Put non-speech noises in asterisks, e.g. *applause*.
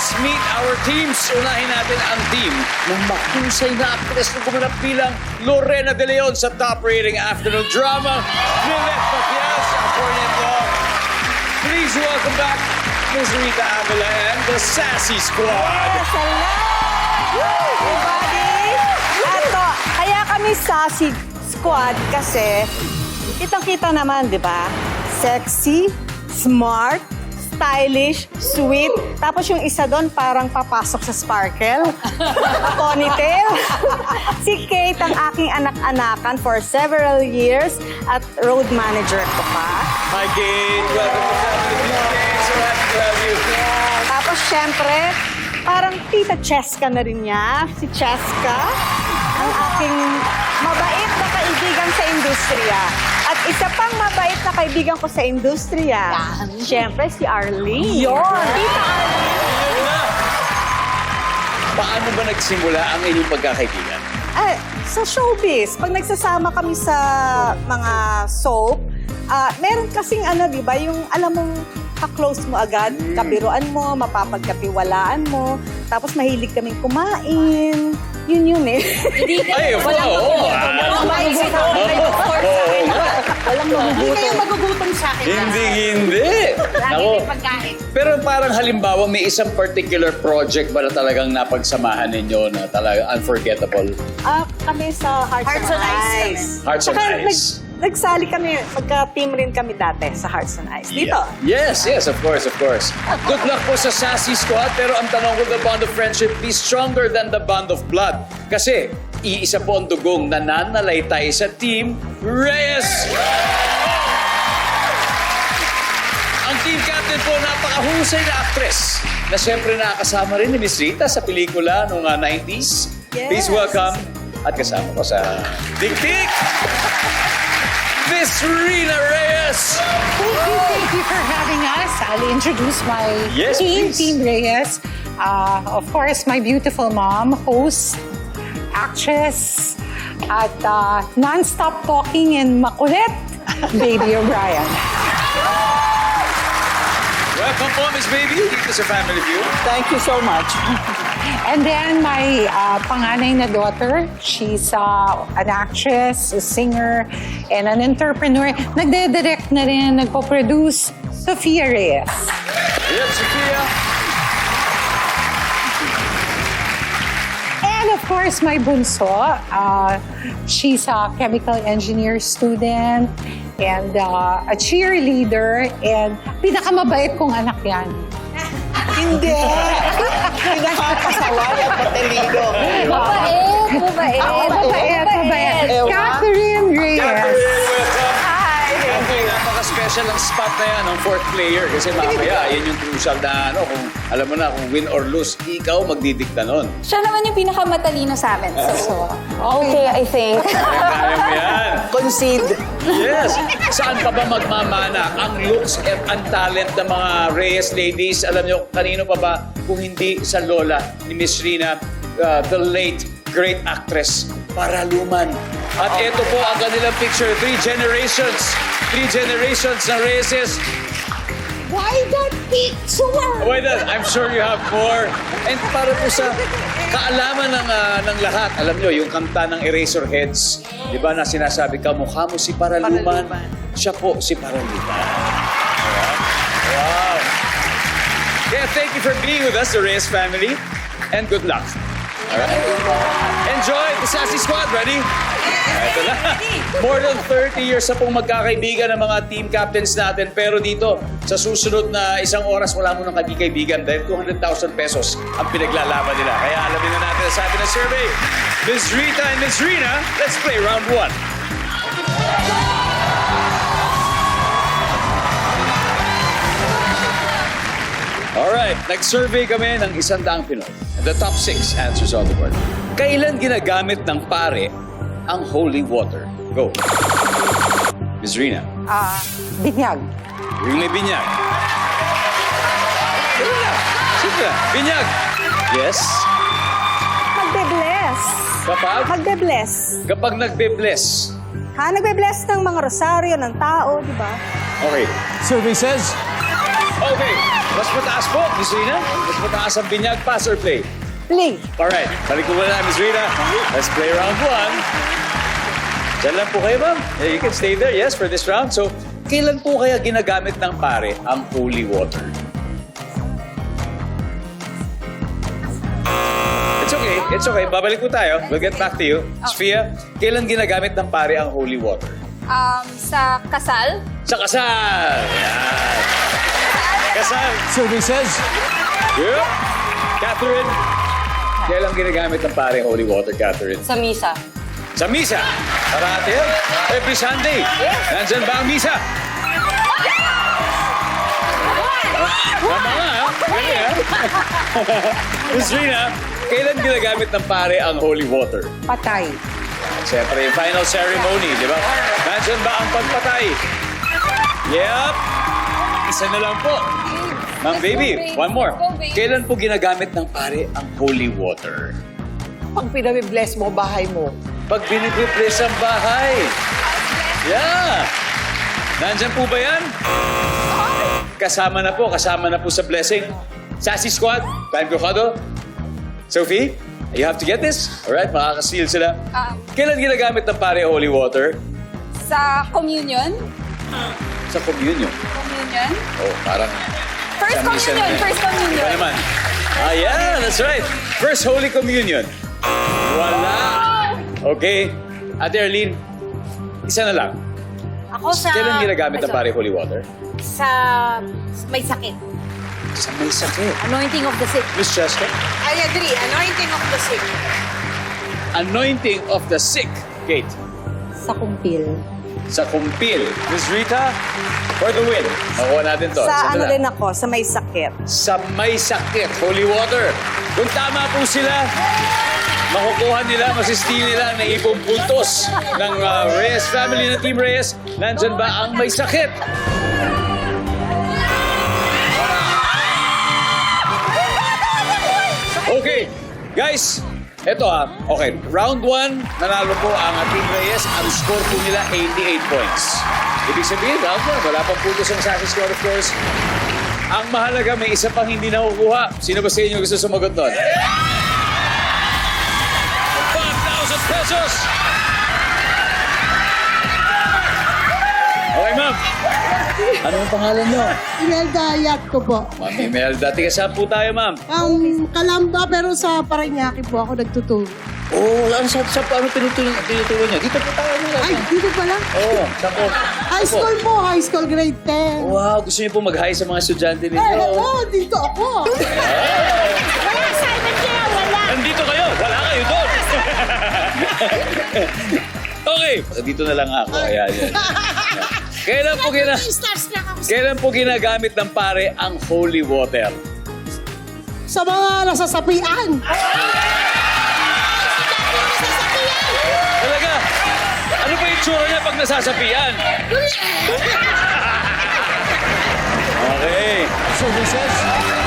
let's meet our teams. Unahin natin ang team ng mahusay na actress na gumanap bilang Lorena De Leon sa top-rating afternoon drama, Lilith Matias, ang Law. Please welcome back Ms. Rita Avila and the Sassy Squad. Yes, hello! Everybody! Eto, kaya kami sassy squad kasi kitang-kita naman, di ba? Sexy, smart, stylish, sweet. Tapos yung isa doon parang papasok sa sparkle. *laughs* Ponytail. *laughs* si Kate ang aking anak-anakan for several years at road manager ko pa. Hi, Kate. Welcome to Family. So happy to have you. Tapos, syempre, parang tita Cheska na rin niya. Si Cheska, ang aking mabait na kaibigan sa industriya. Isa pang mabait na kaibigan ko sa industriya, syempre si Arlene. Yun! Tita Arlene! Paano ba nagsimula ang inyong pagkakaibigan? Eh, sa showbiz, pag nagsasama kami sa mga soap, ah, meron kasing ano, di ba, yung alam mong ka-close mo agad, kabiruan mo, mapapagkapiwalaan mo, tapos mahilig kaming kumain. Yun yun eh. Ay, of course. oo. Ah, Walang magugutom. Walang magugutom. Hindi kayo magugutom sa akin. Hindi, hindi. Lagi may pagkain. Pero parang halimbawa, may isang particular project ba na talagang napagsamahan ninyo na talagang unforgettable? Ah, kami sa Hearts, Hearts and and Eyes Eyes. kami. Hearts and Tsaka Eyes. nag- nagsali kami, magka-team rin kami dati sa Hearts and Eyes. Dito. Yeah. Yes, yes, of course, of course. Good luck po sa Sassy Squad. Pero ang tanong ko, the bond of friendship be stronger than the bond of blood. Kasi, iisa po ang dugong nananalaytay sa Team Reyes. Ang team captain po, napakahusay na actress na siyempre nakakasama rin ni Miss Rita sa pelikula noong ah, 90s. Please Yes. welcome at kasama ko sa Tik, Miss Rina Reyes. Thank you, thank you for having us. I'll introduce my Yes, team, please. Team Reyes. Uh, of course, my beautiful mom, host, actress, at uh, non-stop talking and makulit, Baby O'Brien. Welcome po, Miss Baby, dito sa Family View. Thank you so much. And then my uh, panganay na daughter, she's uh, an actress, a singer, and an entrepreneur. Nagde-direct na rin, nagpo-produce, Sofia Reyes. Yes, Sophia. Course, my bunso, uh, she's a chemical engineer student and uh, a cheerleader and pinakamabait kong anak yan. *laughs* Hindi. Pinakakasawa at patalido. Mabait, mabait. Oh, mabait, mabait. Ewa. Napaka-special ang spot na yan, ang fourth player. Kasi mamaya, *laughs* yan yung crucial na ano, kung alam mo na, kung win or lose, ikaw magdidikta nun. Siya naman yung pinakamatalino sa amin. So, okay, I think. Kaya mo yan. *laughs* Concede. Yes. Saan ka ba magmamana? Ang looks at ang talent ng mga Reyes ladies. Alam nyo, kanino pa ba kung hindi sa lola ni Miss Rina, uh, the late great actress, Paraluman. At ito po ang kanilang picture. Three generations. Three generations ng Reyes. Why that picture? Why not? I'm sure you have more. And para po sa kaalaman ng, ah, ng lahat, alam nyo, yung kanta ng Eraserheads, di ba na sinasabi ka, mukha mo si Paraluman, Paraluman. siya po si Paraluman. Wow. Yeah, thank you for being with us, the Reyes family, and good luck. Alright? Enjoy the Sassy Squad. Ready? Ito na. *laughs* More than 30 years na pong magkakaibigan ng mga team captains natin. Pero dito, sa susunod na isang oras, wala mo nang kaibigan dahil 200,000 pesos ang pinaglalaban nila. Kaya alamin na natin ang sabi ng survey. Ms. Rita and Ms. Rina, let's play round one. Alright, nag-survey kami ng isang daang Pinoy. And the top six answers on the board. Kailan ginagamit ng pare ang holy water? Go. Ms. Rina. Ah, binyag. Yung may binyag. Na. Binyag. Yes. Magbe-bless. Kapag? Magbe-bless. Kapag nagbe-bless. Ha, nagbe-bless ng mga rosaryo ng tao, di ba? Okay. Survey says Okay. Mas mataas po, Miss Rina. Mas mataas ang binyag. Pass or play? Play. Alright. Balik ko muna, Miss Rina. Let's play round one. Diyan lang po kayo, ma'am. You can stay there, yes, for this round. So, kailan po kaya ginagamit ng pare ang holy water? It's okay. It's okay. Babalik po tayo. We'll get back to you. Sophia, kailan ginagamit ng pare ang holy water? Um, sa kasal, Sa kasal! Yan. Kasal! Services. Yeah. Catherine, kailan ginagamit ng pare ang holy water, Catherine? Sa misa. Sa misa. Parati yan. Every Sunday. Nandyan ba ang misa? Tama nga, ha? Galing, ha? Miss Rina, kailan ginagamit ng pare ang holy water? Patay. Siyempre, yung final ceremony, di ba? Nandyan ba ang pagpatay? Yep. Isa na lang po. Ma'am baby, one more. Kailan po ginagamit ng pare ang holy water? Pag pinabibless mo bahay mo. Pag binibibless ang bahay. Yeah! Nandyan po ba yan? Kasama na po, kasama na po sa blessing. Sassy Squad, Time Crujado. Sophie, you have to get this. Alright, makakasil sila. Um, Kailan ginagamit ng pare holy water? sa communion. Sa communion. Communion. Oh, parang... First communion, na- first communion. Iba naman. Ah, yeah, that's right. First Holy Communion. Wala. Okay. Ate Arlene, isa na lang. Ako sa... Kailan ginagamit ng pare holy water? Sa... May sakit. Sa may sakit. Anointing of the sick. Miss Cheska? I agree. Anointing of the sick. Anointing of the sick. Kate. Sa kumpil. Sa kumpil. Miss Rita, for the win. Makuha natin to. Sa na ano din ako, sa may sakit. Sa may sakit. Holy water. Kung tama po sila, makukuha nila, masistil nila ng ipong puntos ng uh, Reyes family ng Team Reyes. Nandyan ba ang may sakit? Okay, guys, eto ha. Okay, round 1, nanalo po ang Team Reyes. Ang score po nila, 88 points. Ibig sabihin, round 1, wala pang puntos ang sa score, of course. Ang mahalaga, may isa pang hindi nakukuha. Sino ba sa inyo gusto sumagot nun? 5,000 pesos! Okay, ma'am. Ano ang pangalan nyo? Imelda Yatko po. Ma'am Imelda. Tiga saan po tayo, ma'am? Um, Kalamba pero sa Paranaque po ako nagtuturo. Oo, oh, ano sa, sa ano tinutulong, tinutulong niya? Dito po tayo, ma'am. Ay, dito pala. Oo, saan po? High school po, high school grade 10. Wow, gusto niyo po mag-hi sa mga estudyante Eh, ninyo. hello, dito ako. Wala assignment kaya, wala. Nandito kayo, wala kayo doon. *laughs* *laughs* okay, dito na lang ako. Ayan, yan. *laughs* Kailan po, gina, kailan po ginagamit ng pare ang holy water? Sa mga nasasapian. Talaga? Ano ba yung tsura niya pag nasasapian? *laughs* Okay. Services.